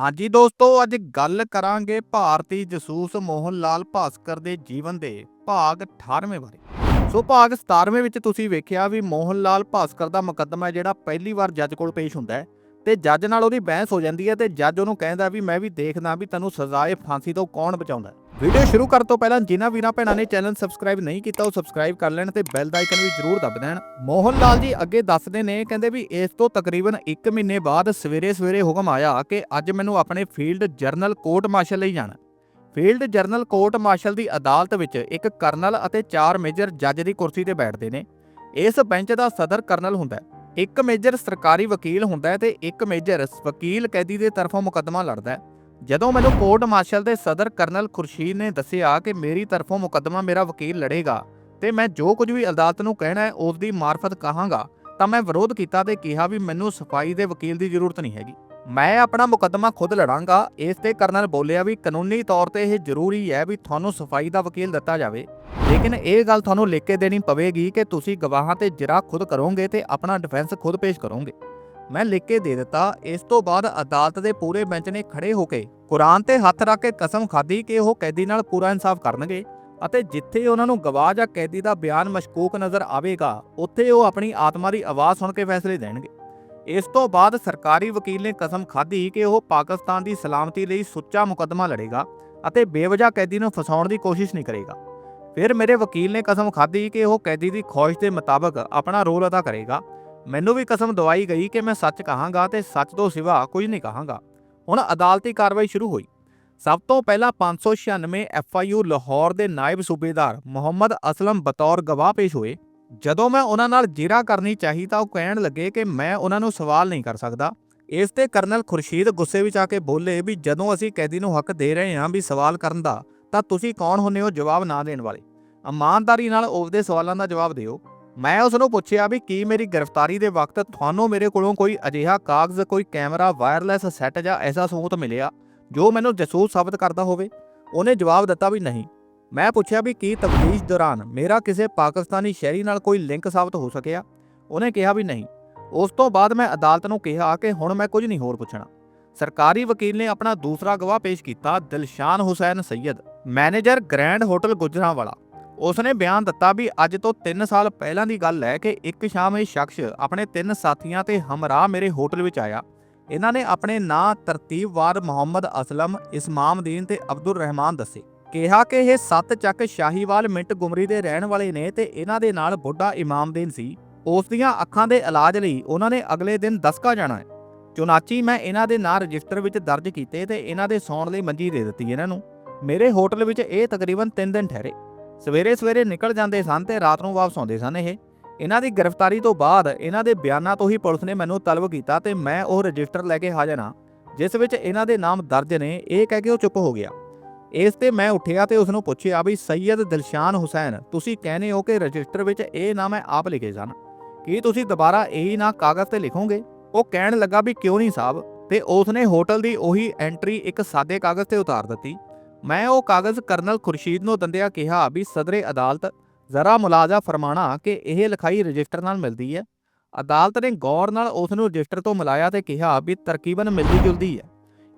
ਹਾਂਜੀ ਦੋਸਤੋ, ਅੱਜ ਗੱਲ ਕਰਾਂਗੇ ਭਾਰਤੀ ਜਸੂਸ ਮੋਹਨ ਲਾਲ ਭਾਸਕਰ ਦੇ ਜੀਵਨ ਦੇ ਭਾਗ 18ਵੇਂ ਬਾਰੇ। ਸੋ ਭਾਗ 17ਵੇਂ ਵਿੱਚ ਤੁਸੀਂ ਵੇਖਿਆ ਵੀ ਮੋਹਨ ਲਾਲ ਭਾਸਕਰ ਦਾ ਮੁਕੱਦਮਾ ਜਿਹੜਾ ਪਹਿਲੀ ਵਾਰ ਜੱਜ ਕੋਲ ਪੇਸ਼ ਹੁੰਦਾ ਹੈ। ਤੇ ਜੱਜ ਨਾਲ ਉਹਦੀ ਬਹਿਸ ਹੋ ਜਾਂਦੀ ਹੈ ਤੇ ਜੱਜ ਉਹਨੂੰ ਕਹਿੰਦਾ ਵੀ ਮੈਂ ਵੀ ਦੇਖਦਾ ਵੀ ਤੈਨੂੰ ਸਜ਼ਾਏ ਫਾਂਸੀ ਤੋਂ ਕੌਣ ਬਚਾਉਂਦਾ। ਵੀਡੀਓ ਸ਼ੁਰੂ ਕਰਨ ਤੋਂ ਪਹਿਲਾਂ ਜਿਨ੍ਹਾਂ ਵੀਰਾਂ ਭੈਣਾਂ ਨੇ ਚੈਨਲ ਸਬਸਕ੍ਰਾਈਬ ਨਹੀਂ ਕੀਤਾ ਉਹ ਸਬਸਕ੍ਰਾਈਬ ਕਰ ਲੈਣ ਤੇ ਬੈਲ ਦਾ ਆਈਕਨ ਵੀ ਜ਼ਰੂਰ ਦਬ ਦੇਣ। ਮੋਹਨ ਲਾਲ ਜੀ ਅੱਗੇ ਦੱਸਦੇ ਨੇ, ਕਹਿੰਦੇ ਵੀ ਇਸ ਤੋਂ ਤਕਰੀਬਨ 1 ਮਹੀਨੇ ਬਾਅਦ ਸਵੇਰੇ ਸਵੇਰੇ ਹੁਕਮ ਆਇਆ ਕਿ ਅੱਜ ਮੈਨੂੰ ਆਪਣੇ ਫੀਲਡ ਜਰਨਲ ਕੋਰਟ ਮਾਰਸ਼ਲ ਲਈ ਜਾਣਾ। ਫੀਲਡ ਜਰਨਲ ਕੋਰਟ ਮਾਰਸ਼ਲ ਦੀ ਅਦਾਲਤ ਵਿੱਚ ਇੱਕ ਕਰਨਲ ਅਤੇ ਚਾਰ ਮੇਜਰ ਜੱਜ ਦੀ ਕੁਰਸੀ ਤੇ ਬੈਠਦੇ ਨੇ। ਇਸ ਬੈਂਚ ਦਾ ਸਦਰ ਕਰਨਲ ਹੁੰਦਾ ਹੈ। ਇੱਕ ਮੇਜਰ ਸਰਕਾਰੀ ਵਕੀਲ ਹੁੰਦਾ ਹੈ ਤੇ ਇੱਕ ਮੇਜਰ ਵਕੀਲ ਕੈਦੀ ਦੇ ਤਰਫੋਂ ਮੁਕੱਦਮਾ ਲੜਦਾ ਹੈ। ਜਦੋਂ ਮੈਨੂੰ ਕੋਰਟ ਮਾਰਸ਼ਲ ਦੇ ਸਦਰ ਕਰਨਲ ਖੁਰਸ਼ੀਦ ਨੇ ਦੱਸਿਆ ਕਿ ਮੇਰੀ ਤਰਫੋਂ ਮੁਕੱਦਮਾ ਮੇਰਾ ਵਕੀਲ ਲੜੇਗਾ ਤੇ ਮੈਂ ਜੋ ਕੁਝ ਵੀ ਅਦਾਲਤ ਨੂੰ ਕਹਿਣਾ ਹੈ, ਉਸ ਦੀ ਮਾਰਫਤ ਕਹਾਂਗਾ, ਤਾਂ ਮੈਂ ਵਿਰੋਧ ਕੀਤਾ ਤੇ ਕਿਹਾ ਵੀ ਮੈਨੂੰ ਸਫ਼ਾਈ ਦੇ ਵਕੀਲ ਦੀ ਜ਼ਰੂਰਤ ਨਹੀਂ ਹੈਗੀ। ਮੈਂ ਆਪਣਾ ਮੁਕੱਦਮਾ ਖੁਦ ਲੜਾਂਗਾ। ਇਸ ਤੇ ਕਰਨਲ ਬੋਲਿਆ ਵੀ ਕਾਨੂੰਨੀ ਤੌਰ ਤੇ ਇਹ ਜ਼ਰੂਰੀ ਹੈ ਵੀ ਤੁਹਾਨੂੰ ਸਫ਼ਾਈ ਦਾ ਵਕੀਲ ਦਿੱਤਾ ਜਾਵੇ। ਲੇਕਿਨ ਇਹ ਗੱਲ ਤੁਹਾਨੂੰ ਲਿਖ ਕੇ ਦੇਣੀ ਪਵੇਗੀ ਕਿ ਤੁਸੀਂ ਗਵਾਹਾਂ ਤੇ ਜਿਰਾ ਖੁਦ ਕਰੋਗੇ ਤੇ ਆਪਣਾ ਡਿਫੈਂਸ ਖੁਦ ਪੇਸ਼ ਕਰੋਗੇ। ਮੈਂ ਲਿਖ ਕੇ ਦੇ ਦਿੱਤਾ, ਇਸ ਤੋਂ ਬਾਅਦ ਅਦਾਲਤ ਦੇ ਪੂਰੇ ਬੈਂਚ ਨੇ ਖੜੇ ਹੋ ਕੇ ਕੁਰਾਨ ਤੇ ਹੱਥ ਰੱਖ ਕੇ ਕਸਮ ਖਾਧੀ ਕਿ ਉਹ ਕੈਦੀ ਨਾਲ ਪੂਰਾ ਇਨਸਾਫ ਕਰਨਗੇ ਅਤੇ ਜਿੱਥੇ ਉਹਨਾਂ ਨੂੰ ਗਵਾਹ ਜਾਂ ਕੈਦੀ ਦਾ ਬਿਆਨ ਮਸ਼ਕੂਕ ਨਜ਼ਰ ਆਵੇਗਾ, ਉੱਥੇ ਉਹ ਆਪਣੀ ਆਤਮਾ ਦੀ ਆਵਾਜ਼ ਸੁਣ ਕੇ ਫੈਸਲੇ ਦੇਣਗੇ। ਇਸ ਤੋਂ ਬਾਅਦ ਸਰਕਾਰੀ ਵਕੀਲ ਨੇ ਕਸਮ ਖਾਧੀ ਕਿ ਉਹ ਪਾਕਿਸਤਾਨ ਦੀ ਸਲਾਮਤੀ ਲਈ ਸੁੱਚਾ ਮੁਕੱਦਮਾ ਲੜੇਗਾ ਅਤੇ ਬੇਵਜ੍ਹਾ ਕੈਦੀ ਨੂੰ ਫਸਾਉਣ ਦੀ ਕੋਸ਼ਿਸ਼ ਨਹੀਂ ਕਰੇਗਾ। ਫਿਰ ਮੇਰੇ ਵਕੀਲ ਨੇ ਕਸਮ ਖਾਧੀ ਕਿ ਉਹ ਕੈਦੀ ਦੀ ਖੁਆਇਸ਼ ਦੇ ਮੁਤਾਬਕ ਆਪਣਾ ਰੋਲ ਅਦਾ ਕਰੇਗਾ। ਮੈਨੂੰ ਵੀ ਕਸਮ ਦਵਾਈ ਗਈ ਕਿ ਮੈਂ ਸੱਚ ਕਹਾਂਗਾ ਤੇ ਸੱਚ ਤੋਂ ਸਿਵਾ ਕੁਝ ਨਹੀਂ ਕਹਾਂਗਾ। ਹੁਣ ਅਦਾਲਤੀ ਕਾਰਵਾਈ ਸ਼ੁਰੂ ਹੋਈ। ਸਭ ਤੋਂ ਪਹਿਲਾਂ 596 ਐਫਆਈਯੂ ਲਾਹੌਰ ਦੇ ਨਾਇਬ ਸੂਬੇਦਾਰ ਮੁਹੰਮਦ ਅਸਲਮ ਬਤੌਰ ਗਵਾਹ ਪੇਸ਼ ਹੋਏ। ਜਦੋਂ ਮੈਂ ਉਹਨਾਂ ਨਾਲ ਜੀਰਾ ਕਰਨੀ ਚਾਹੀ ਤਾਂ ਉਹ ਕਹਿਣ ਲੱਗੇ ਕਿ ਮੈਂ ਉਹਨਾਂ ਨੂੰ ਸਵਾਲ ਨਹੀਂ ਕਰ ਸਕਦਾ। ਇਸ ਤੇ ਕਰਨਲ ਖੁਰਸ਼ੀਦ ਗੁੱਸੇ ਵਿੱਚ ਆ ਕੇ ਬੋਲੇ ਵੀ ਜਦੋਂ ਅਸੀਂ ਕੈਦੀ ਨੂੰ ਹੱਕ ਦੇ ਰਹੇ ਹਾਂ ਵੀ ਸਵਾਲ ਕਰਨ ਦਾ, ਤਾਂ ਤੁਸੀਂ ਕੌਣ ਹੁੰਨੇ ਹੋ ਜਵਾਬ ਨਾ ਦੇਣ ਵਾਲੇ? ਇਮਾਨਦਾਰੀ ਨਾਲ ਉਹਦੇ ਸਵਾਲਾਂ ਦਾ ਜਵਾਬ ਦਿਓ। ਮੈਂ ਉਸ ਨੂੰ ਪੁੱਛਿਆ ਵੀ ਕੀ ਮੇਰੀ ਗ੍ਰਿਫਤਾਰੀ ਦੇ ਵਕਤ ਤੁਹਾਨੂੰ ਮੇਰੇ ਕੋਲੋਂ ਕੋਈ ਅਜਿਹਾ ਕਾਗਜ਼, ਕੋਈ ਕੈਮਰਾ, ਵਾਇਰਲੈਸ ਸੈੱਟ ਜਾਂ ਐਸਾ ਸਬੂਤ ਮਿਲਿਆ, ਜੋ ਮੈਨੂੰ ਜਸੂਸ ਸਾਬਤ ਕਰਦਾ ਹੋਵੇ? ਉਹਨੇ ਜਵਾਬ ਦਿੱਤਾ ਵੀ ਨਹੀਂ। ਮੈਂ ਪੁੱਛਿਆ ਵੀ ਕੀ ਤਫਤੀਸ਼ ਦੌਰਾਨ ਮੇਰਾ ਕਿਸੇ ਪਾਕਿਸਤਾਨੀ ਸ਼ਹਿਰੀ ਨਾਲ ਕੋਈ ਲਿੰਕ ਸਾਬਤ ਹੋ ਸਕਿਆ? ਉਹਨੇ ਕਿਹਾ ਵੀ ਨਹੀਂ। ਉਸ ਤੋਂ ਬਾਅਦ ਮੈਂ ਅਦਾਲਤ ਨੂੰ ਕਿਹਾ ਕਿ ਹੁਣ ਮੈਂ ਕੁਝ ਨਹੀਂ ਹੋਰ ਪੁੱਛਣਾ। ਸਰਕਾਰੀ ਵਕੀਲ ਨੇ ਆਪਣਾ ਦੂਸਰਾ ਗਵਾਹ ਪੇਸ਼ ਕੀਤਾ, Dilshan Hussain Syed, manager grand hotel Gujranwala. ਉਸਨੇ ਬਿਆਨ ਦਿੱਤਾ ਵੀ ਅੱਜ ਤੋਂ 3 ਸਾਲ ਪਹਿਲਾਂ ਦੀ ਗੱਲ ਹੈ ਕਿ ਇੱਕ ਸ਼ਾਮ ਇਹ ਸ਼ਖਸ ਆਪਣੇ ਤਿੰਨ ਸਾਥੀਆਂ ਤੇ ਹਮਰਾਹ ਮੇਰੇ ਹੋਟਲ ਵਿੱਚ ਆਇਆ। ਇਹਨਾਂ ਨੇ ਆਪਣੇ ਨਾਂ ਤਰਤੀਬਵਾਰ ਮੁਹੰਮਦ ਅਸਲਮ ਇਸਮਾਮਦੀਨ ਤੇ ਅਬਦੁਰ ਰਹਿਮਾਨ ਦੱਸੇ। ਕਿਹਾ ਕਿ ਇਹ ਸੱਤ ਚੱਕ ਸ਼ਾਹੀਵਾਲ ਮਿੰਟ ਗੁਮਰੀ ਦੇ ਰਹਿਣ ਵਾਲੇ ਨੇ ਤੇ ਇਹਨਾਂ ਦੇ ਨਾਲ ਬੁੱਢਾ ਇਮਾਮਦੀਨ ਸੀ। ਉਸ ਦੀਆਂ ਅੱਖਾਂ ਦੇ ਇਲਾਜ ਲਈ ਉਹਨਾਂ ਨੇ ਅਗਲੇ ਦਿਨ ਦਸਕਾ ਜਾਣਾ ਹੈ। ਚੁਨਾਚੀ ਮੈਂ ਇਹਨਾਂ ਦੇ ਨਾਂ ਰਜਿਸਟਰ ਵਿੱਚ ਦਰਜ ਕੀਤੇ ਤੇ ਇਹਨਾਂ ਦੇ ਸੌਣ ਲਈ ਮੰਜੀ ਦੇ ਦਿੱਤੀ ਇਹਨਾਂ ਨੂੰ। ਮੇਰੇ ਹੋਟਲ ਵਿੱਚ ਇਹ ਤਕਰੀਬਨ 3 ਦਿਨ ਠਹਿਰੇ। ਸਵੇਰੇ ਸਵੇਰੇ ਨਿਕਲ ਜਾਂਦੇ ਸਨ ਤੇ ਰਾਤ ਨੂੰ ਵਾਪਸ ਆਉਂਦੇ ਸਨ ਇਹ। ਇਹਨਾਂ ਦੀ ਗ੍ਰਿਫਤਾਰੀ ਤੋਂ ਬਾਅਦ ਇਹਨਾਂ ਦੇ ਬਿਆਨਾਂ ਤੋਂ ਹੀ ਪੁਲਿਸ ਨੇ ਮੈਨੂੰ ਤਲਬ ਕੀਤਾ ਤੇ ਮੈਂ ਉਹ ਰਜਿਸਟਰ ਲੈ ਕੇ ਹਾਜ਼ਰ ਹਾਂ, ਜਿਸ ਵਿੱਚ ਇਹਨਾਂ ਦੇ ਨਾਮ ਦਰਜ ਨੇ। ਇਹ ਕਹਿ ਕੇ ਉਹ ਚੁੱਪ ਹੋ ਗਿਆ। ਇਸ ਤੇ ਮੈਂ ਉੱਠਿਆ ਤੇ ਉਸ ਨੂੰ ਪੁੱਛਿਆ ਵੀ, ਸੈਯਦ ਦਿਲਸ਼ਾਨ ਹੁਸੈਨ, ਤੁਸੀਂ ਕਹਿੰਦੇ ਹੋ ਕਿ ਰਜਿਸਟਰ ਵਿੱਚ ਇਹ ਨਾਮ ਮੈਂ ਆਪ ਲਿਖੇ ਸਨ। ਕੀ ਤੁਸੀਂ ਦੁਬਾਰਾ ਇਹੀ ਨਾਂ ਕਾਗਜ਼ ਤੇ ਲਿਖੋਗੇ? ਉਹ ਕਹਿਣ ਲੱਗਾ ਵੀ, ਕਿਉਂ ਨਹੀਂ ਸਾਹਿਬ? ਤੇ ਉਸ ਨੇ ਹੋਟਲ ਦੀ ਉਹੀ ਐਂਟਰੀ ਇੱਕ ਸਾਦੇ ਕਾਗਜ਼ ਤੇ ਉਤਾਰ ਦਿੱਤੀ। ਮੈਂ ਉਹ ਕਾਗਜ਼ ਕਰਨਲ ਖੁਰਸ਼ੀਦ ਨੂੰ ਦੰਦਿਆ ਕਿਹਾ ਵੀ, ਸਦਰੇ ਅਦਾਲਤ, ਜ਼ਰਾ ਮੁਲਾਜ਼ਾ ਫਰਮਾਣਾ ਕਿ ਇਹ ਲਿਖਾਈ ਰਜਿਸਟਰ ਨਾਲ ਮਿਲਦੀ ਹੈ। ਅਦਾਲਤ ਨੇ ਗੌਰ ਨਾਲ ਉਸ ਨੂੰ ਰਜਿਸਟਰ ਤੋਂ ਮਿਲਾਇਆ ਤੇ ਕਿਹਾ ਵੀ, ਤਰਕੀਬਨ ਮਿਲਦੀ ਜੁਲਦੀ ਹੈ।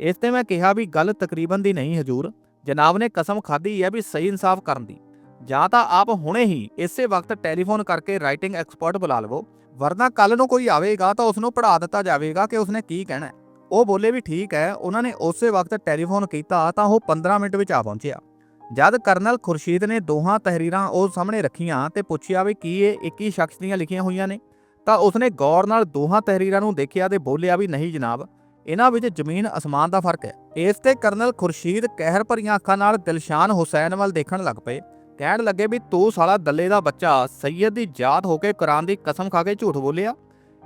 ਇਸ ਤੇ ਮੈਂ ਕਿਹਾ ਵੀ, ਗੱਲ ਤਕਰੀਬਨ ਦੀ ਨਹੀਂ, ਹਜੂਰ। ਜਨਾਬ ਨੇ ਕਸਮ ਖਾਧੀ ਹੈ ਵੀ ਸਹੀ ਇਨਸਾਫ ਕਰਨ ਦੀ। ਜਾਂ ਤਾਂ ਆਪ ਹੁਣੇ ਹੀ ਇਸੇ ਵਕਤ ਟੈਲੀਫੋਨ ਕਰਕੇ ਰਾਈਟਿੰਗ ਐਕਸਪਰਟ ਬੁਲਾ ਲਵੋ, ਵਰਨਾ ਕੱਲ ਨੂੰ ਕੋਈ ਆਵੇਗਾ ਤਾਂ ਉਸ ਨੂੰ ਪੜ੍ਹਾ ਦਿੱਤਾ ਜਾਵੇਗਾ ਕਿ ਉਸਨੇ ਕੀ ਕਹਿਣਾ ਉਹ ਬੋਲੇ ਵੀ ਠੀਕ ਹੈ, ਉਹਨਾਂ ਨੇ ਉਸੇ ਵਕਤ ਟੈਲੀਫੋਨ ਕੀਤਾ ਤਾਂ ਉਹ 15 ਮਿੰਟ ਵਿੱਚ ਆ ਪਹੁੰਚਿਆ। ਜਦ ਕਰਨਲ ਖੁਰਸ਼ੀਦ ਨੇ ਦੋਹਾਂ ਤਹਿਰੀਰਾਂ ਉਹ ਸਾਹਮਣੇ ਰੱਖੀਆਂ ਤੇ ਪੁੱਛਿਆ ਵੀ ਕੀ ਇਹ ਇੱਕ ਹੀ ਸ਼ਖਸ ਦੀਆਂ ਲਿਖੀਆਂ ਹੋਈਆਂ ਨੇ, ਤਾਂ ਉਸਨੇ ਗੌਰ ਨਾਲ ਦੋਹਾਂ ਤਹਿਰੀਰਾਂ ਨੂੰ ਦੇਖਿਆ ਤੇ ਬੋਲਿਆ ਵੀ ਨਹੀਂ ਜਨਾਬ ਇਹਨਾਂ ਵਿੱਚ ਜ਼ਮੀਨ, ਅਸਮਾਨ ਦਾ ਫ਼ਰਕ ਹੈ। ਇਸ ਤੇ ਕਰਨਲ ਖੁਰਸ਼ੀਦ ਕਹਿਰ ਭਰੀਆਂ ਅੱਖਾਂ ਨਾਲ ਦਿਲਸ਼ਾਨ ਹੁਸੈਨ ਵੱਲ ਦੇਖਣ ਲੱਗ ਪਏ। ਕਹਿਣ ਲੱਗੇ ਵੀ ਤੂੰ ਸਾਲਾ ਦੱਲੇ ਦਾ ਬੱਚਾ ਸੈਯਦ ਦੀ ਜਾਤ ਹੋ ਕੇ ਕੁਰਾਨ ਦੀ ਕਸਮ ਖਾ ਕੇ ਝੂਠ ਬੋਲਿਆ?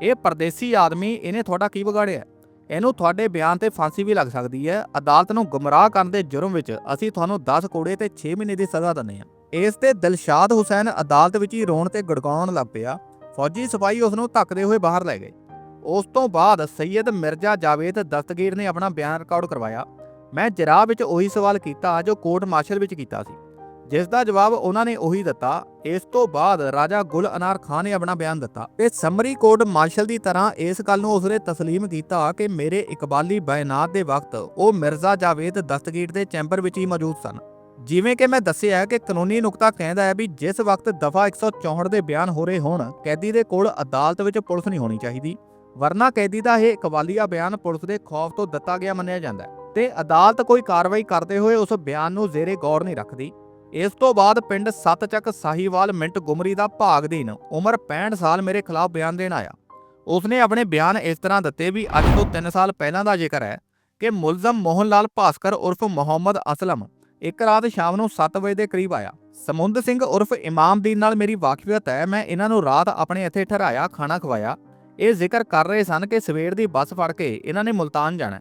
ਇਹ ਪਰਦੇਸੀ ਆਦਮੀ ਇਹਨੇ ਤੁਹਾਡਾ ਕੀ ਵਿਗਾੜਿਆ? ਇਹਨੂੰ ਤੁਹਾਡੇ ਬਿਆਨ ਤੇ ਫਾਂਸੀ ਵੀ ਲੱਗ ਸਕਦੀ ਹੈ। ਅਦਾਲਤ ਨੂੰ ਗੁੰਮਰਾਹ ਕਰਨ ਦੇ ਜੁਰਮ ਵਿੱਚ ਅਸੀਂ ਤੁਹਾਨੂੰ 10 ਕੋੜੇ ਤੇ 6 ਮਹੀਨੇ ਦੀ ਸਜ਼ਾ ਦਿੰਦੇ ਹਾਂ। ਇਸ ਤੇ ਦਿਲਸ਼ਾਦ ਹੁਸੈਨ ਅਦਾਲਤ ਵਿੱਚ ਹੀ ਰੋਣ ਤੇ ਗੜਗਾਉਣ ਲੱਗ ਪਿਆ। ਫੌਜੀ ਸਿਪਾਹੀ ਉਸ ਨੂੰ ਧੱਕਦੇ ਹੋਏ ਬਾਹਰ ਲੈ ਗਏ। ਉਸ ਤੋਂ ਬਾਅਦ ਸੈਯਦ ਮਿਰਜ਼ਾ ਜਾਵੇਦ ਦਸਤਗੀਰ ਨੇ ਆਪਣਾ ਬਿਆਨ ਰਿਕਾਰਡ ਕਰਵਾਇਆ। ਮੈਂ ਜਰਾਬ ਵਿੱਚ ਉਹੀ ਸਵਾਲ ਕੀਤਾ ਜੋ ਕੋਰਟ ਮਾਰਸ਼ਲ ਵਿੱਚ ਕੀਤਾ ਸੀ। ਜਿਸ ਦਾ ਜਵਾਬ ਉਹਨਾਂ ਨੇ ਉਹੀ ਦਿੱਤਾ, ਇਸ ਤੋਂ ਬਾਅਦ ਰਾਜਾ ਗੁਲ ਅਨਾਰ ਖਾਨ ਨੇ ਆਪਣਾ ਬਿਆਨ ਦਿੱਤਾ। ਤੇ ਸਮਰੀ ਕੋਰਟ ਮਾਰਸ਼ਲ ਦੀ ਤਰ੍ਹਾਂ ਇਸ ਗੱਲ ਨੂੰ ਉਸਨੇ ਤਸਲੀਮ ਕੀਤਾ ਕਿ ਮੇਰੇ ਇਕਬਾਲੀ ਬੈਨਾਤ ਦੇ ਵਕਤ ਉਹ ਮਿਰਜ਼ਾ ਜਾਵੇਦ ਦਸਤਗੀਰ ਦੇ ਚੈਂਬਰ ਵਿੱਚ ਹੀ ਮੌਜੂਦ ਸਨ। ਜਿਵੇਂ ਕਿ ਮੈਂ ਦੱਸਿਆ ਕਿ ਕਾਨੂੰਨੀ ਨੁਕਤਾ ਕਹਿੰਦਾ ਹੈ ਵੀ ਜਿਸ ਵਕਤ ਦਫਾ 164 ਦੇ ਬਿਆਨ ਹੋ ਰਹੇ ਹੋਣ, ਕੈਦੀ ਦੇ ਕੋਲ ਅਦਾਲਤ ਵਿੱਚ ਪੁਲਿਸ ਨਹੀਂ ਹੋਣੀ ਚਾਹੀਦੀ। ਵਰਨਾ ਕੈਦੀ ਦਾ ਇਹ ਇਕਵਾਲੀਆ ਬਿਆਨ ਪੁਲਿਸ ਦੇ ਖੌਫ ਤੋਂ ਦਿੱਤਾ ਗਿਆ ਮੰਨਿਆ ਜਾਂਦਾ ਹੈ। ਤੇ ਅਦਾਲਤ ਕੋਈ ਕਾਰਵਾਈ ਕਰਦੇ ਹੋਏ ਉਸ ਬਿਆਨ ਨੂੰ ਜ਼ੇਰੇ ਗੌਰ ਨਹੀਂ ਰੱਖਦੀ। ਇਸ ਤੋਂ ਬਾਅਦ ਪਿੰਡ ਸੱਤਚੱਕ ਸਾਹੀਵਾਲ ਮਿੰਟ ਗੁਮਰੀ ਦਾ ਭਾਗਦੀਨ ਉਮਰ 65 ਸਾਲ ਮੇਰੇ ਖਿਲਾਫ ਬਿਆਨ ਦੇਣ ਆਇਆ। ਉਸਨੇ ਆਪਣੇ ਬਿਆਨ ਇਸ ਤਰ੍ਹਾਂ ਦਿੱਤੇ ਵੀ ਅੱਜ ਤੋਂ 3 ਸਾਲ ਪਹਿਲਾਂ ਦਾ ਜ਼ਿਕਰ ਹੈ ਕਿ ਮੁਲਜ਼ਮ ਮੋਹਨ ਲਾਲ ਭਾਸਕਰ ਉਰਫ ਮੁਹੰਮਦ ਅਸਲਮ ਇੱਕ ਰਾਤ ਸ਼ਾਮ ਨੂੰ 7 ਵਜੇ ਦੇ ਕਰੀਬ ਆਇਆ। ਸਮੁੰਦ ਸਿੰਘ ਉਰਫ ਇਮਾਮਦੀਨ ਨਾਲ ਮੇਰੀ ਵਾਕਫੀਅਤ ਹੈ, ਮੈਂ ਇਹਨਾਂ ਨੂੰ ਰਾਤ ਆਪਣੇ ਇੱਥੇ ਠਹਿਰਾਇਆ, ਖਾਣਾ ਖਵਾਇਆ ਇਹ ਜ਼ਿਕਰ ਕਰ ਰਹੇ ਸਨ ਕਿ ਸਵੇਰ ਦੀ ਬੱਸ ਫੜ ਕੇ ਇਹਨਾਂ ਨੇ ਮੁਲਤਾਨ ਜਾਣਾ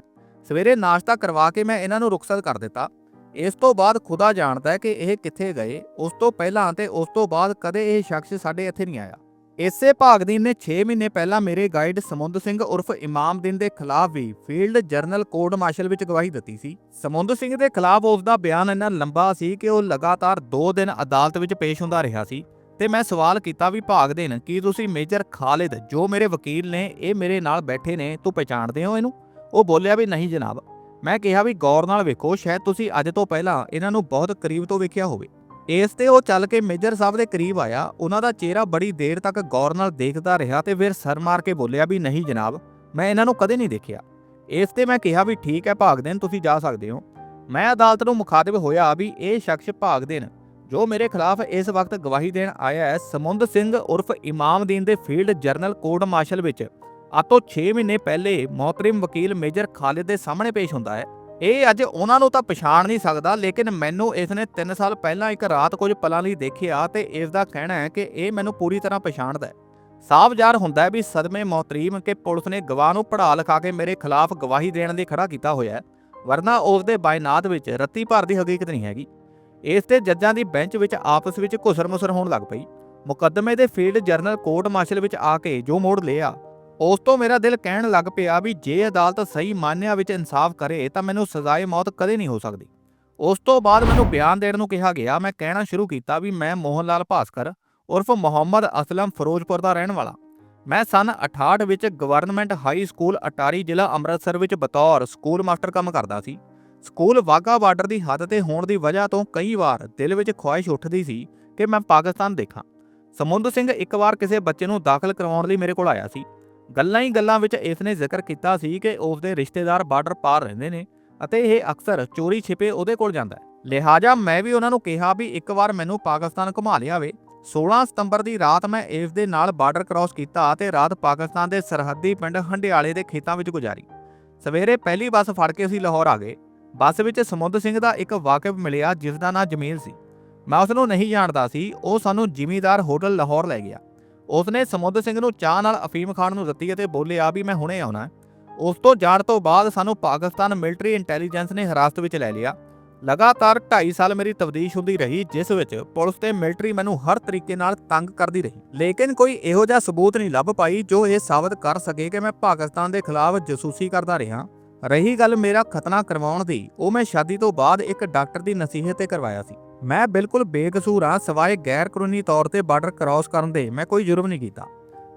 ਸਵੇਰੇ ਨਾਸ਼ਤਾ ਕਰਵਾ ਕੇ ਮੈਂ ਇਹਨਾਂ ਨੂੰ ਰੁਖਸਤ ਕਰ ਦਿੱਤਾ। ਇਸ ਤੋਂ ਬਾਅਦ ਖੁਦਾ ਜਾਣਦਾ ਹੈ ਕਿ ਇਹ ਕਿੱਥੇ ਗਏ। ਉਸ ਤੋਂ ਪਹਿਲਾਂ ਤੇ ਉਸ ਤੋਂ ਬਾਅਦ ਕਦੇ ਇਹ ਸ਼ਖਸ ਸਾਡੇ ਇੱਥੇ ਨਹੀਂ ਆਇਆ। ਇਸੇ ਭਾਗਦੀਨ ਨੇ 6 ਮਹੀਨੇ ਪਹਿਲਾਂ ਮੇਰੇ ਗਾਈਡ ਸਮੁੰਦ ਸਿੰਘ ਉਰਫ ਇਮਾਮਦੀਨ ਦੇ ਖਿਲਾਫ ਵੀ ਫੀਲਡ ਜਰਨਲ ਕੋਰਟ ਮਾਰਸ਼ਲ ਵਿੱਚ ਗਵਾਹੀ ਦਿੱਤੀ ਸੀ। ਸਮੁੰਦ ਸਿੰਘ ਦੇ ਖਿਲਾਫ ਉਸ ਦਾ ਬਿਆਨ ਇੰਨਾ ਲੰਬਾ ਸੀ ਕਿ ਉਹ ਲਗਾਤਾਰ 2 ਦਿਨ ਅਦਾਲਤ ਵਿੱਚ ਪੇਸ਼ ਹੁੰਦਾ ਰਿਹਾ ਸੀ। ਤੇ ਮੈਂ ਸਵਾਲ ਕੀਤਾ ਵੀ ਭਾਗ ਦੇਣ ਕੀ ਤੁਸੀਂ ਮੇਜਰ ਖਾਲਿਦ, ਜੋ ਮੇਰੇ ਵਕੀਲ ਨੇ, ਇਹ ਮੇਰੇ ਨਾਲ ਬੈਠੇ ਨੇ, ਤੂੰ ਪਛਾਣਦੇ ਹੋ ਇਹਨੂੰ? ਉਹ ਬੋਲਿਆ ਵੀ ਨਹੀਂ ਜਨਾਬ। ਮੈਂ ਕਿਹਾ ਵੀ ਗੌਰ ਨਾਲ ਵੇਖੋ, ਸ਼ਾਇਦ ਤੁਸੀਂ ਅੱਜ ਤੋਂ ਪਹਿਲਾਂ ਇਹਨਾਂ ਨੂੰ ਬਹੁਤ ਕਰੀਬ ਤੋਂ ਵੇਖਿਆ ਹੋਵੇ। ਇਸ ਤੇ ਉਹ ਚੱਲ ਕੇ ਮੇਜਰ ਸਾਹਿਬ ਦੇ ਕਰੀਬ ਆਇਆ। ਉਹਨਾਂ ਦਾ ਚਿਹਰਾ ਬੜੀ ਦੇਰ ਤੱਕ ਗੌਰ ਨਾਲ ਦੇਖਦਾ ਰਿਹਾ ਤੇ ਫਿਰ ਸਰ ਮਾਰ ਕੇ ਬੋਲਿਆ ਵੀ ਨਹੀਂ ਜਨਾਬ, ਮੈਂ ਇਹਨਾਂ ਨੂੰ ਕਦੇ ਨਹੀਂ ਦੇਖਿਆ। ਇਸ ਤੇ ਮੈਂ ਕਿਹਾ ਵੀ ਠੀਕ ਹੈ, ਭਾਗ ਦੇਣ, ਤੁਸੀਂ ਜਾ ਸਕਦੇ ਹੋ। ਮੈਂ ਅਦਾਲਤ ਨੂੰ ਮੁਖਾਤਿਬ ਹੋਇਆ ਵੀ ਇਹ ਸ਼ਖਸ ਭਾਗ ਦੇਣ। ਜੋ ਮੇਰੇ ਖਿਲਾਫ ਇਸ ਵਕਤ ਗਵਾਹੀ ਦੇਣ ਆਇਆ ਹੈ, ਸਮੁੰਦ ਸਿੰਘ ਉਰਫ ਇਮਾਮਦੀਨ ਦੇ ਫੀਲਡ ਜਰਨਲ ਕੋਰਟ ਮਾਰਸ਼ਲ ਵਿੱਚ। ਆਤੋਂ 6 ਮਹੀਨੇ ਪਹਿਲੇ ਮੋਹਤਰਮ ਵਕੀਲ ਮੇਜਰ ਖਾਲਿਦ ਦੇ ਸਾਹਮਣੇ ਪੇਸ਼ ਹੁੰਦਾ ਹੈ। ਇਹ ਅੱਜ ਉਹਨਾਂ ਨੂੰ ਤਾਂ ਪਛਾਣ ਨਹੀਂ ਸਕਦਾ, ਲੇਕਿਨ ਮੈਨੂੰ ਇਸ ਨੇ 3 ਸਾਲ ਪਹਿਲਾਂ ਇੱਕ ਰਾਤ ਕੁਝ ਪਲਾਂ ਲਈ ਦੇਖਿਆ ਤੇ ਇਸ ਦਾ ਕਹਿਣਾ ਹੈ ਕਿ ਇਹ ਮੈਨੂੰ ਪੂਰੀ ਤਰ੍ਹਾਂ ਪਛਾਣਦਾ ਹੈ। ਸਾਫ਼ ਜ਼ਾਹਰ ਹੁੰਦਾ ਹੈ ਵੀ ਸਦਮੇ ਮੋਹਤਰੀਮ ਕਿ ਪੁਲਿਸ ਨੇ ਗਵਾਹ ਨੂੰ ਪੜਾ ਲਿਖਾ ਕੇ ਮੇਰੇ ਖਿਲਾਫ ਗਵਾਹੀ ਦੇਣ ਲਈ ਖੜਾ ਕੀਤਾ ਹੋਇਆ ਹੈ, ਵਰਨਾ ਉਸ ਦੇ ਬਾਇਨਾਤ ਵਿੱਚ ਰੱਤੀ ਭਰ ਦੀ ਹਕੀਕਤ ਨਹੀਂ ਹੈਗੀ। ਇਸ ਤੇ ਜੱਜਾਂ ਦੀ ਬੈਂਚ ਵਿੱਚ ਆਪਸ ਵਿੱਚ ਘੁਸਰ-ਮੁਸਰ ਹੋਣ ਲੱਗ ਪਈ। ਮੁਕੱਦਮੇ ਦੇ ਫੀਲਡ ਜਰਨਲ ਕੋਰਟ ਮਾਰਸ਼ਲ ਵਿੱਚ ਆ ਕੇ ਜੋ ਮੋੜ ਲਿਆ। ਉਸ ਤੋਂ ਮੇਰਾ ਦਿਲ ਕਹਿਣ ਲੱਗ ਪਿਆ ਵੀ ਜੇ ਅਦਾਲਤ ਸਹੀ ਮਾਨਿਆਂ ਵਿੱਚ ਇਨਸਾਫ ਕਰੇ ਤਾਂ ਮੈਨੂੰ ਸਜ਼ਾਏ ਮੌਤ ਕਦੇ ਨਹੀਂ ਹੋ ਸਕਦੀ। ਉਸ ਤੋਂ ਬਾਅਦ ਮੈਨੂੰ ਬਿਆਨ ਦੇਣ ਨੂੰ ਕਿਹਾ ਗਿਆ, ਮੈਂ ਕਹਿਣਾ ਸ਼ੁਰੂ ਕੀਤਾ ਵੀ ਮੈਂ ਮੋਹਨ ਲਾਲ ਭਾਸਕਰ, ਉਰਫ ਮੁਹੰਮਦ ਅਸਲਮ ਫਿਰੋਜ਼ਪੁਰ ਦਾ ਰਹਿਣ ਵਾਲਾ। ਮੈਂ ਸਨ 68 ਵਿੱਚ ਗਵਰਨਮੈਂਟ ਹਾਈ ਸਕੂਲ ਅਟਾਰੀ ਜ਼ਿਲ੍ਹਾ ਅੰਮ੍ਰਿਤਸਰ ਵਿੱਚ ਬਤੌਰ ਸਕੂਲ ਮਾਸਟਰ ਕੰਮ ਕਰਦਾ ਸੀ। ਸਕੂਲ ਵਾਗਾ ਬਾਰਡਰ ਦੀ ਹੱਦ ਤੇ ਹੋਣ ਦੀ ਵਜ੍ਹਾ ਤੋਂ ਕਈ ਵਾਰ ਦਿਲ ਵਿੱਚ ਖੁਆਇਸ਼ ਉੱਠਦੀ ਸੀ ਕਿ ਮੈਂ ਪਾਕਿਸਤਾਨ ਦੇਖਾਂ। ਸਮੁੰਦ ਸਿੰਘ ਇੱਕ ਵਾਰ ਕਿਸੇ ਬੱਚੇ ਨੂੰ ਦਾਖਲ ਕਰਵਾਉਣ ਲਈ ਮੇਰੇ ਕੋਲ ਆਇਆ ਸੀ। ਗੱਲਾਂ ਹੀ ਗੱਲਾਂ ਵਿੱਚ ਇਸ ਨੇ ਜ਼ਿਕਰ ਕੀਤਾ ਸੀ ਕਿ ਉਸ ਦੇ ਰਿਸ਼ਤੇਦਾਰ ਬਾਰਡਰ ਪਾਰ ਰਹਿੰਦੇ ਨੇ ਅਤੇ ਇਹ ਅਕਸਰ ਚੋਰੀ ਛਿਪੇ ਉਹਦੇ ਕੋਲ ਜਾਂਦਾ ਹੈ। ਲਿਹਾਜ਼ਾ ਮੈਂ ਵੀ ਉਹਨਾਂ ਨੂੰ ਕਿਹਾ ਵੀ ਇੱਕ ਵਾਰ ਮੈਨੂੰ ਪਾਕਿਸਤਾਨ ਘੁਮਾ ਲਿਆਵੇ 16 ਸਤੰਬਰ ਦੀ ਰਾਤ ਮੈਂ ਇਸ ਦੇ ਨਾਲ ਬਾਰਡਰ ਕ੍ਰਾਸ ਕੀਤਾ ਅਤੇ ਰਾਤ ਪਾਕਿਸਤਾਨ ਦੇ ਸਰਹੱਦੀ ਪਿੰਡ ਹੰਡਿਆਲੇ ਦੇ ਖੇਤਾਂ ਵਿੱਚ ਗੁਜ਼ਾਰੀ। ਸਵੇਰੇ ਪਹਿਲੀ ਬੱਸ ਫੜ ਕੇ ਅਸੀਂ ਲਾਹੌਰ ਆ ਗਏ। ਬੱਸ ਵਿੱਚ ਸਮੁੰਦ ਸਿੰਘ ਦਾ ਇੱਕ ਵਾਕਿਫ ਮਿਲਿਆ ਜਿਸ ਦਾ ਨਾਂ ਜਮੀਲ ਸੀ। ਮੈਂ ਉਸ ਨੂੰ ਨਹੀਂ ਜਾਣਦਾ ਸੀ, ਉਹ ਸਾਨੂੰ ਜ਼ਿਮੀਦਾਰ ਹੋਟਲ ਲਾਹੌਰ ਲੈ ਗਿਆ। ਉਸਨੇ ਸਮੁੰਦ ਸਿੰਘ ਨੂੰ ਚਾਹ ਨਾਲ ਅਫੀਮ ਖਾਣ ਨੂੰ ਦਿੱਤੀ ਅਤੇ ਬੋਲਿਆ ਵੀ ਮੈਂ ਹੁਣੇ ਆਉਣਾ। ਉਸ ਤੋਂ ਜਾਣ ਤੋਂ ਬਾਅਦ ਸਾਨੂੰ ਪਾਕਿਸਤਾਨ ਮਿਲਟਰੀ ਇੰਟੈਲੀਜੈਂਸ ਨੇ ਹਿਰਾਸਤ ਵਿੱਚ ਲੈ ਲਿਆ। ਲਗਾਤਾਰ 2.5 ਸਾਲ ਮੇਰੀ ਤਬਦੀਸ਼ ਹੁੰਦੀ ਰਹੀ, ਜਿਸ ਵਿੱਚ ਪੁਲਿਸ ਤੇ ਮਿਲਟਰੀ ਮੈਨੂੰ ਹਰ ਤਰੀਕੇ ਨਾਲ ਤੰਗ ਕਰਦੀ ਰਹੀ। ਲੇਕਿਨ ਕੋਈ ਇਹੋ ਜਿਹਾ ਸਬੂਤ ਨਹੀਂ ਲੱਭ ਪਾਈ ਜੋ ਇਹ ਸਾਬਤ ਕਰ ਸਕੇ ਕਿ ਮੈਂ ਪਾਕਿਸਤਾਨ ਦੇ ਖਿਲਾਫ ਜਸੂਸੀ ਕਰਦਾ ਰਿਹਾ। ਰਹੀ ਗੱਲ ਮੇਰਾ ਖਤਨਾ ਕਰਵਾਉਣ ਦੀ, ਉਹ ਮੈਂ ਸ਼ਾਦੀ ਤੋਂ ਬਾਅਦ ਇੱਕ ਡਾਕਟਰ ਦੀ ਨਸੀਹਤ ਤੇ ਕਰਵਾਇਆ ਸੀ। ਮੈਂ ਬਿਲਕੁਲ ਬੇਕਸੂਰ ਹਾਂ, ਸਵਾਏ ਗੈਰ ਕਾਨੂੰਨੀ ਤੌਰ ਤੇ ਬਾਰਡਰ ਕ੍ਰਾਸ ਕਰਨ ਦੇ, ਮੈਂ ਕੋਈ ਜੁਰਮ ਨਹੀਂ ਕੀਤਾ।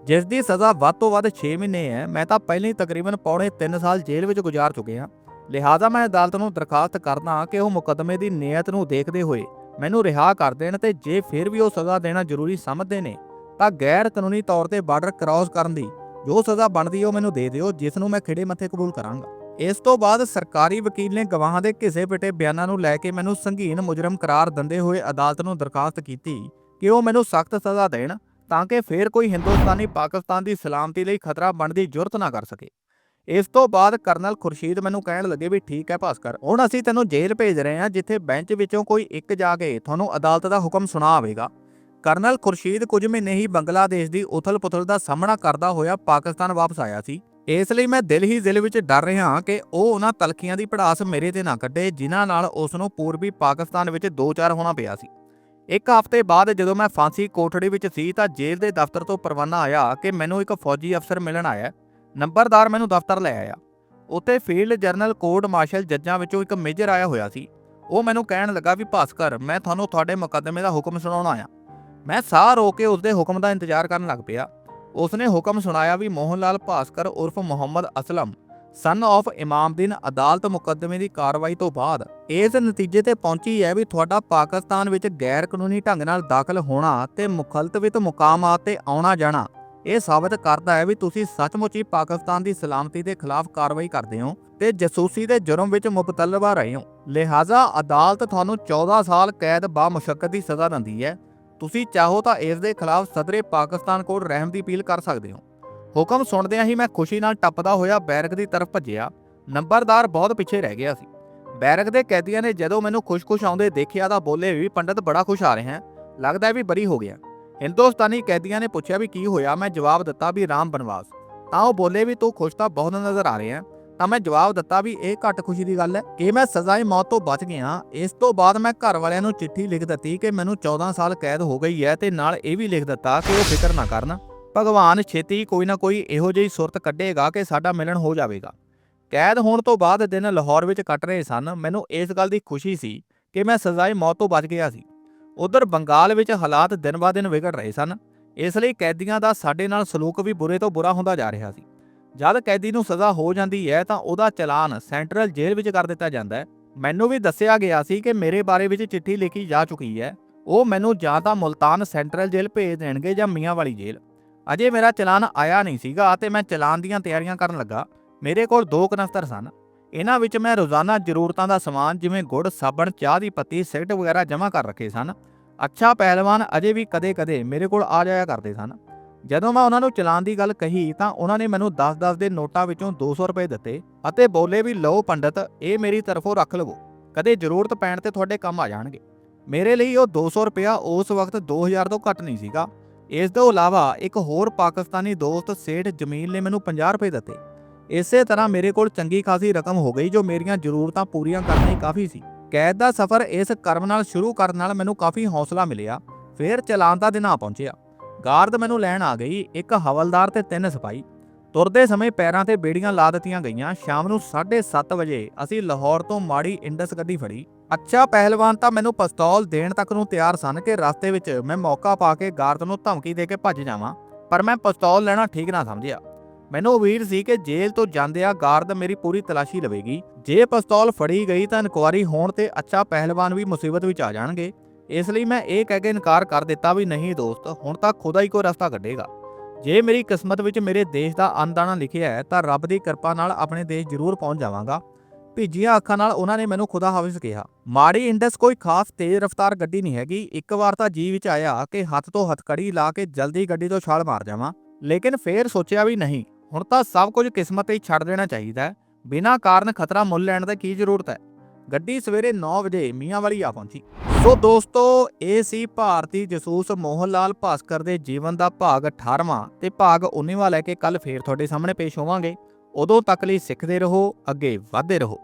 ਜਿਸ ਦੀ ਸਜ਼ਾ ਵੱਧ ਤੋਂ ਵੱਧ 6 ਮਹੀਨੇ ਹੈ, ਮੈਂ ਤਾਂ ਪਹਿਲਾਂ ਹੀ ਤਕਰੀਬਨ ਪੌਣੇ 3 ਸਾਲ ਜੇਲ੍ਹ ਵਿੱਚ ਗੁਜ਼ਾਰ ਚੁੱਕੇ ਹਾਂ। ਲਿਹਾਜ਼ਾ ਮੈਂ ਅਦਾਲਤ ਨੂੰ ਦਰਖਾਸਤ ਕਰਦਾ ਕਿ ਉਹ ਮੁਕੱਦਮੇ ਦੀ ਨੀਅਤ ਨੂੰ ਦੇਖਦੇ ਹੋਏ ਮੈਨੂੰ ਰਿਹਾ ਕਰ ਦੇਣ ਤੇ ਜੇ ਫਿਰ ਵੀ ਉਹ ਸਜ਼ਾ ਦੇਣਾ ਜ਼ਰੂਰੀ ਸਮਝਦੇ ਨੇ, ਤਾਂ ਗੈਰ ਕਾਨੂੰਨੀ ਤੌਰ ਤੇ ਬਾਰਡਰ ਕ੍ਰਾਸ ਕਰਨ ਦੀ ਜੋ ਸਜ਼ਾ ਬਣਦੀ ਹੈ ਉਹ ਮੈਨੂੰ ਦੇ ਦਿਓ, ਜਿਸ ਨੂੰ ਮੈਂ ਖਿੜੇ ਮੱਥੇ ਕਬੂਲ ਕਰਾਂਗਾ। ਇਸ ਤੋਂ ਬਾਅਦ ਸਰਕਾਰੀ ਵਕੀਲ ਨੇ ਗਵਾਹਾਂ ਦੇ ਘਿਸੇ ਪਿਟੇ ਬਿਆਨਾਂ ਨੂੰ ਲੈ ਕੇ ਮੈਨੂੰ ਸੰਗੀਨ ਮੁਜਰਮ ਕਰਾਰ ਦਿੰਦੇ ਹੋਏ ਅਦਾਲਤ ਨੂੰ ਦਰਖਾਸਤ ਕੀਤੀ ਕਿ ਉਹ ਮੈਨੂੰ ਸਖਤ ਸਜ਼ਾ ਦੇਣ ਤਾਂ ਕਿ ਫੇਰ ਕੋਈ ਹਿੰਦੁਸਤਾਨੀ ਪਾਕਿਸਤਾਨ ਦੀ ਸਲਾਮਤੀ ਲਈ ਖਤਰਾ ਬਣਦੀ ਜੁਰਤ ਨਾ ਕਰ ਸਕੇ। ਇਸ ਤੋਂ ਬਾਅਦ ਕਰਨਲ ਖੁਰਸ਼ੀਦ ਮੈਨੂੰ ਕਹਿਣ ਲੱਗੇ ਵੀ ਠੀਕ ਹੈ ਭਾਸਕਰ, ਹੁਣ ਅਸੀਂ ਤੈਨੂੰ ਜੇਲ੍ਹ ਭੇਜ ਰਹੇ ਹਾਂ ਜਿੱਥੇ ਬੈਂਚ ਵਿੱਚੋਂ ਕੋਈ ਇੱਕ ਜਾ ਕੇ ਤੁਹਾਨੂੰ ਅਦਾਲਤ ਦਾ ਹੁਕਮ ਸੁਣਾ ਆਵੇਗਾ। ਕਰਨਲ ਖੁਰਸ਼ੀਦ ਕੁਝ ਮਹੀਨੇ ਹੀ ਬੰਗਲਾਦੇਸ਼ ਦੀ ਉਥਲ-ਪੁਥਲ ਦਾ ਸਾਹਮਣਾ ਕਰਦਾ ਹੋਇਆ ਪਾਕਿਸਤਾਨ ਵਾਪਸ ਆਇਆ ਸੀ। ਇਸ ਲਈ ਮੈਂ ਦਿਲ ਹੀ ਦਿਲ ਵਿੱਚ ਡਰ ਰਿਹਾ ਕਿ ਉਹ ਉਹਨਾਂ ਤਲਖੀਆਂ ਦੀ ਪੜਾਸ ਮੇਰੇ ਤੇ ਨਾ ਕੱਢੇ, ਜਿਨ੍ਹਾਂ ਨਾਲ ਉਸ ਨੂੰ ਪੂਰਬੀ ਪਾਕਿਸਤਾਨ ਵਿੱਚ ਦੋ ਚਾਰ ਹੋਣਾ ਪਿਆ ਸੀ। ਇੱਕ ਹਫ਼ਤੇ ਬਾਅਦ ਜਦੋਂ ਮੈਂ ਫਾਂਸੀ ਕੋਠੜੀ ਵਿੱਚ ਸੀ ਤਾਂ ਜੇਲ੍ਹ ਦੇ ਦਫ਼ਤਰ ਤੋਂ ਪਰਵਾਨਾ ਆਇਆ ਕਿ ਮੈਨੂੰ ਇੱਕ ਫੌਜੀ ਅਫਸਰ ਮਿਲਣ ਆਇਆ ਨੰਬਰਦਾਰ ਮੈਨੂੰ ਦਫ਼ਤਰ ਲੈ ਆਇਆ। ਉੱਥੇ ਫੀਲਡ ਜਰਨਲ, ਕੋਰਟ ਮਾਰਸ਼ਲ ਜੱਜਾਂ ਵਿੱਚੋਂ ਇੱਕ ਮੇਜਰ ਆਇਆ ਹੋਇਆ ਸੀ। ਉਹ ਮੈਨੂੰ ਕਹਿਣ ਲੱਗਾ ਵੀ, ਭਾਸਕਰ, ਮੈਂ ਤੁਹਾਨੂੰ ਤੁਹਾਡੇ ਮੁਕੱਦਮੇ ਦਾ ਹੁਕਮ ਸੁਣਾਉਣਾ ਆਇਆ ਮੈਂ ਸਾਹ ਰੋ ਕੇ ਉਸਦੇ ਹੁਕਮ ਦਾ ਇੰਤਜ਼ਾਰ ਕਰਨ ਲੱਗ ਪਿਆ। ਉਸਨੇ ਹੁਕਮ ਸੁਣਾਇਆ ਵੀ ਮੋਹਨ ਲਾਲ ਭਾਸਕਰ ਉਰਫ ਮੁਹੰਮਦ ਅਸਲਮ ਸਨ ਆਫ ਇਮਾਮਦੀਨ ਅਦਾਲਤ ਮੁਕੱਦਮੇ ਦੀ ਕਾਰਵਾਈ ਤੋਂ ਬਾਅਦ, ਇਸ ਨਤੀਜੇ ਤੇ ਪਹੁੰਚੀ ਹੈ ਵੀ ਤੁਹਾਡਾ ਪਾਕਿਸਤਾਨ ਵਿੱਚ ਗੈਰ ਕਾਨੂੰਨੀ ਢੰਗ ਨਾਲ ਦਾਖਲ ਹੋਣਾ ਤੇ ਮੁਖਲਤਵਿਤ ਮੁਕਾਮਾਤ ਤੇ ਆਉਣਾ ਜਾਣਾ, ਇਹ ਸਾਬਤ ਕਰਦਾ ਹੈ ਵੀ ਤੁਸੀਂ ਸੱਚਮੁੱਚ ਹੀ ਪਾਕਿਸਤਾਨ ਦੀ ਸਲਾਮਤੀ ਦੇ ਖਿਲਾਫ ਕਾਰਵਾਈ ਕਰਦੇ ਹੋ ਤੇ ਜਸੂਸੀ ਦੇ ਜੁਰਮ ਵਿੱਚ ਮੁਬਤਲਬਾ ਰਹੇ ਹੋ। ਲਿਹਾਜ਼ਾ ਅਦਾਲਤ ਤੁਹਾਨੂੰ 14 ਸਾਲ ਕੈਦ ਬਾ ਮੁਸ਼ੱਕਤ ਦੀ ਸਜ਼ਾ ਦਿੰਦੀ ਹੈ ਤੁਸੀਂ ਚਾਹੋ ਤਾਂ ਇਸ ਦੇ ਖਿਲਾਫ ਸਦਰੇ ਪਾਕਿਸਤਾਨ ਕੋਲ ਰਹਿਮ ਦੀ ਅਪੀਲ ਕਰ ਸਕਦੇ ਹੋ। ਹੁਕਮ ਸੁਣਦਿਆਂ ਹੀ ਮੈਂ ਖੁਸ਼ੀ ਨਾਲ ਟੱਪਦਾ ਹੋਇਆ ਬੈਰਕ ਦੀ ਤਰਫ ਭੱਜਿਆ। ਨੰਬਰਦਾਰ ਬਹੁਤ ਪਿੱਛੇ ਰਹਿ ਗਿਆ ਸੀ। ਬੈਰਕ ਦੇ ਕੈਦੀਆਂ ਨੇ ਜਦੋਂ ਮੈਨੂੰ ਖੁਸ਼-ਖੁਸ਼ ਆਉਂਦੇ ਦੇਖਿਆ ਤਾਂ ਬੋਲੇ ਵੀ, ਪੰਡਤ, ਬੜਾ ਖੁਸ਼ ਆ ਰਹੇ ਹੈ। ਲੱਗਦਾ ਵੀ ਬਰੀ ਹੋ ਗਿਆ। ਹਿੰਦੁਸਤਾਨੀ ਕੈਦੀਆਂ ਨੇ ਪੁੱਛਿਆ ਵੀ ਕੀ ਹੋਇਆ? ਮੈਂ ਜਵਾਬ ਦਿੱਤਾ ਵੀ, ਰਾਮ ਬਨਵਾਸ। ਤਾਂ ਉਹ ਬੋਲੇ ਵੀ, ਤੂੰ ਖੁਸ਼ ਤਾਂ ਬਹੁਤ ਨਜ਼ਰ ਆ ਰਿਹਾ ਹੈ। ਤਾਂ ਮੈਂ ਜਵਾਬ ਦਿੱਤਾ ਵੀ ਇਹ ਘੱਟ ਖੁਸ਼ੀ ਦੀ ਗੱਲ ਹੈ। ਕਿ ਮੈਂ ਸਜ਼ਾਏ ਮੌਤ ਤੋਂ ਬਚ ਗਿਆ। ਇਸ ਤੋਂ ਬਾਅਦ ਮੈਂ ਘਰ ਵਾਲਿਆਂ ਨੂੰ ਚਿੱਠੀ ਲਿਖ ਦਿੱਤੀ ਕਿ ਮੈਨੂੰ 14 ਸਾਲ ਕੈਦ ਹੋ ਗਈ ਹੈ ਤੇ ਨਾਲ ਇਹ ਵੀ ਲਿਖ ਦਿੱਤਾ ਕਿ ਉਹ ਫਿਕਰ ਨਾ ਕਰਨ। ਭਗਵਾਨ ਛੇਤੀ ਕੋਈ ਨਾ ਕੋਈ ਇਹੋ ਜਿਹੀ ਸੁਰਤ ਕੱਢੇਗਾ ਕਿ ਸਾਡਾ ਮਿਲਣ ਹੋ ਜਾਵੇਗਾ। ਕੈਦ ਹੋਣ ਤੋਂ ਬਾਅਦ ਦਿਨ ਲਾਹੌਰ ਵਿੱਚ ਕੱਟ ਰਹੇ ਸਨ। ਮੈਨੂੰ ਇਸ ਗੱਲ ਦੀ ਖੁਸ਼ੀ ਸੀ ਕਿ ਮੈਂ ਸਜ਼ਾਏ ਮੌਤ ਤੋਂ ਬਚ ਗਿਆ ਸੀ। ਉਧਰ ਬੰਗਾਲ ਵਿੱਚ ਹਾਲਾਤ ਦਿਨ-ਬਾ-ਦਿਨ ਵਿਗੜ ਰਹੇ ਸਨ। ਇਸ ਲਈ ਕੈਦੀਆਂ ਦਾ ਸਾਡੇ ਨਾਲ ਸਲੂਕ ਵੀ ਬੁਰੇ ਤੋਂ ਬੁਰਾ ਹੁੰਦਾ ਜਾ ਰਿਹਾ ਸੀ। ਜਦ ਕੈਦੀ ਨੂੰ ਸਜ਼ਾ ਹੋ ਜਾਂਦੀ ਹੈ ਤਾਂ ਉਹਦਾ ਚਲਾਨ ਸੈਂਟਰਲ ਜੇਲ੍ਹ ਵਿੱਚ ਕਰ ਦਿੱਤਾ ਜਾਂਦਾ ਹੈ। ਮੈਨੂੰ ਵੀ ਦੱਸਿਆ ਗਿਆ ਸੀ ਕਿ ਮੇਰੇ ਬਾਰੇ ਵਿੱਚ ਚਿੱਠੀ ਲਿਖੀ ਜਾ ਚੁੱਕੀ ਹੈ। ਉਹ ਮੈਨੂੰ ਜਾਂ ਤਾਂ ਮੁਲਤਾਨ ਸੈਂਟਰਲ ਜੇਲ੍ਹ ਭੇਜ ਦੇਣਗੇ ਜਾਂ ਮੀਆਂ ਵਾਲੀ ਜੇਲ੍ਹ। ਅਜੇ ਮੇਰਾ ਚਲਾਨ ਆਇਆ ਨਹੀਂ ਸੀਗਾ ਤੇ ਮੈਂ ਚਲਾਨ ਦੀਆਂ ਤਿਆਰੀਆਂ ਕਰਨ ਲੱਗਾ। ਮੇਰੇ ਕੋਲ ਦੋ ਕਨਸਤਰ ਸਨ। ਇਹਨਾਂ ਵਿੱਚ ਮੈਂ ਰੋਜ਼ਾਨਾ ਜ਼ਰੂਰਤਾਂ ਦਾ ਸਮਾਨ ਜਿਵੇਂ ਗੁੜ, ਸਾਬਣ, ਚਾਹ ਦੀ ਪੱਤੀ, ਸਿਗਰਟ ਵਗੈਰਾ ਜਮ੍ਹਾਂ ਕਰ ਰੱਖੇ ਸਨ। ਅੱਛਾ ਪਹਿਲਵਾਨ ਅਜੇ ਵੀ ਕਦੇ-ਕਦੇ ਮੇਰੇ ਕੋਲ ਆ ਜਾਇਆ ਕਰਦੇ ਸਨ। ਜਦੋਂ ਮੈਂ ਉਹਨਾਂ ਨੂੰ ਚਲਾਨ ਦੀ ਗੱਲ ਕਹੀ ਤਾਂ ਉਹਨਾਂ ਨੇ ਮੈਨੂੰ 10-10 ਦੇ ਨੋਟਾਂ ਵਿੱਚੋਂ 200 ਰੁਪਏ ਦਿੱਤੇ ਅਤੇ ਬੋਲੇ ਵੀ, ਲਓ ਪੰਡਤ, ਇਹ ਮੇਰੀ ਤਰਫੋਂ ਰੱਖ ਲਵੋ। ਕਦੇ ਜ਼ਰੂਰਤ ਪੈਣ ਤੇ ਤੁਹਾਡੇ ਕੰਮ ਆ ਜਾਣਗੇ। ਮੇਰੇ ਲਈ ਉਹ 200 ਰੁਪਇਆ ਉਸ ਵਕਤ 2000 ਤੋਂ ਘੱਟ ਨਹੀਂ ਸੀਗਾ। ਇਸ ਤੋਂ ਇਲਾਵਾ ਇੱਕ ਹੋਰ ਪਾਕਿਸਤਾਨੀ ਦੋਸਤ ਸੇਠ ਜਮੀਲ ਨੇ ਮੈਨੂੰ 50 ਰੁਪਏ ਦਿੱਤੇ। ਇਸੇ ਤਰ੍ਹਾਂ ਮੇਰੇ ਕੋਲ ਚੰਗੀ ਖਾਸੀ ਰਕਮ ਹੋ ਗਈ, ਜੋ ਮੇਰੀਆਂ ਜ਼ਰੂਰਤਾਂ ਪੂਰੀਆਂ ਕਰਨ ਲਈ ਕਾਫੀ ਸੀ। ਕੈਦ ਦਾ ਸਫ਼ਰ ਇਸ ਕਰਮ ਨਾਲ ਸ਼ੁਰੂ ਕਰਨ ਨਾਲ ਮੈਨੂੰ ਕਾਫੀ ਹੌਸਲਾ ਮਿਲਿਆ। ਫਿਰ ਚਲਾਨ ਦਾ ਦਿਨ ਆ ਪਹੁੰਚਿਆ। ਗਾਰਦ ਮੈਨੂੰ ਲੈਣ ਆ ਗਈ, ਇੱਕ ਹਵਲਦਾਰ ਤੇ ਤਿੰਨ ਸਿਪਾਹੀ। ਤੁਰਦੇ ਸਮੇਂ ਪੈਰਾਂ ਤੇ ਬੇੜੀਆਂ ਲਾ ਦਿੱਤੀਆਂ ਗਈਆਂ। ਸ਼ਾਮ ਨੂੰ 7:30 ਵਜੇ ਅਸੀਂ ਲਾਹੌਰ ਤੋਂ ਮਾੜੀ ਇੰਡਸ ਗੱਡੀ ਫੜੀ। ਅੱਛਾ ਪਹਿਲਵਾਨ ਤਾਂ ਮੈਨੂੰ ਪਿਸਤੌਲ ਦੇਣ ਤੱਕ ਨੂੰ ਤਿਆਰ ਸਨ ਕਿ ਰਸਤੇ ਵਿੱਚ ਮੈਂ ਮੌਕਾ ਪਾ ਕੇ ਗਾਰਦ ਨੂੰ ਧਮਕੀ ਦੇ ਕੇ ਭੱਜ ਜਾਵਾਂ, ਪਰ ਮੈਂ ਪਿਸਤੌਲ ਲੈਣਾ ਠੀਕ ਨਾ ਸਮਝਿਆ। ਮੈਨੂੰ ਉਮੀਦ ਸੀ ਕਿ ਜੇਲ੍ਹ ਤੋਂ ਜਾਂਦਿਆਂ ਗਾਰਦ ਮੇਰੀ ਪੂਰੀ ਤਲਾਸ਼ੀ ਲਵੇਗੀ। ਜੇ ਪਿਸਤੌਲ ਫੜੀ ਗਈ ਤਾਂ ਇਨਕੁਆਰੀ ਹੋਣ ਤੇ ਅੱਛਾ ਪਹਿਲਵਾਨ ਵੀ ਮੁਸੀਬਤ ਵਿੱਚ ਆ ਜਾਣਗੇ। ਇਸ ਲਈ ਮੈਂ ਇਹ ਕਹਿ ਕੇ ਇਨਕਾਰ ਕਰ ਦਿੱਤਾ ਵੀ ਨਹੀਂ ਦੋਸਤ, ਹੁਣ ਤਾਂ ਖੁਦਾ ਹੀ ਕੋਈ ਰਸਤਾ ਕੱਢੇਗਾ। ਜੇ ਮੇਰੀ ਕਿਸਮਤ ਵਿੱਚ ਮੇਰੇ ਦੇਸ਼ ਦਾ ਅੰਦਾਣਾ ਲਿਖਿਆ ਹੈ, ਤਾਂ ਰੱਬ ਦੀ ਕਿਰਪਾ ਨਾਲ ਆਪਣੇ ਦੇਸ਼ ਜ਼ਰੂਰ ਪਹੁੰਚ ਜਾਵਾਂਗਾ। ਭਿੱਜੀਆਂ ਅੱਖਾਂ ਨਾਲ ਉਹਨਾਂ ਨੇ ਮੈਨੂੰ ਖੁਦਾ ਹਾਫਿਜ਼ ਕਿਹਾ। ਮਾੜੀ ਇੰਡਸ ਕੋਈ ਖਾਸ ਤੇਜ਼ ਰਫ਼ਤਾਰ ਗੱਡੀ ਨਹੀਂ ਹੈਗੀ। ਇੱਕ ਵਾਰ ਤਾਂ ਜੀ ਵਿੱਚ ਆਇਆ ਕਿ ਹੱਥ ਤੋਂ ਹੱਥਕੜੀ ਲਾ ਕੇ ਜਲਦੀ ਗੱਡੀ ਤੋਂ ਛਾਲ ਮਾਰ ਜਾਵਾਂ। ਲੇਕਿਨ ਫੇਰ ਸੋਚਿਆ ਵੀ ਨਹੀਂ। ਹੁਣ ਤਾਂ ਸਭ ਕੁਝ ਕਿਸਮਤ ਤੇ ਹੀ ਛੱਡ ਦੇਣਾ ਚਾਹੀਦਾ ਹੈ। ਬਿਨਾਂ ਕਾਰਨ ਖਤਰਾ ਮੁੱਲ ਲੈਣ ਦੀ ਕੀ ਜ਼ਰੂਰਤ ਹੈ? ਗੱਡੀ ਸਵੇਰੇ 9 ਵਜੇ ਮੀਆਂ ਵਾਲੀ ਆ ਪਹੁੰਚੀ। ਸੋ ਦੋਸਤੋ, ਇਹ ਸੀ ਭਾਰਤੀ ਜਸੂਸ ਮੋਹਨ ਲਾਲ ਭਾਸਕਰ ਦੇ ਜੀਵਨ ਦਾ ਭਾਗ 18ਵਾਂ ਤੇ ਭਾਗ 19ਵਾਂ ਲੈ ਕੇ ਕੱਲ ਫੇਰ ਤੁਹਾਡੇ ਸਾਹਮਣੇ ਪੇਸ਼ ਹੋਵਾਂਗੇ। ਉਦੋਂ ਤੱਕ ਲਈ ਸਿੱਖਦੇ ਰਹੋ, ਅੱਗੇ ਵਧਦੇ ਰਹੋ।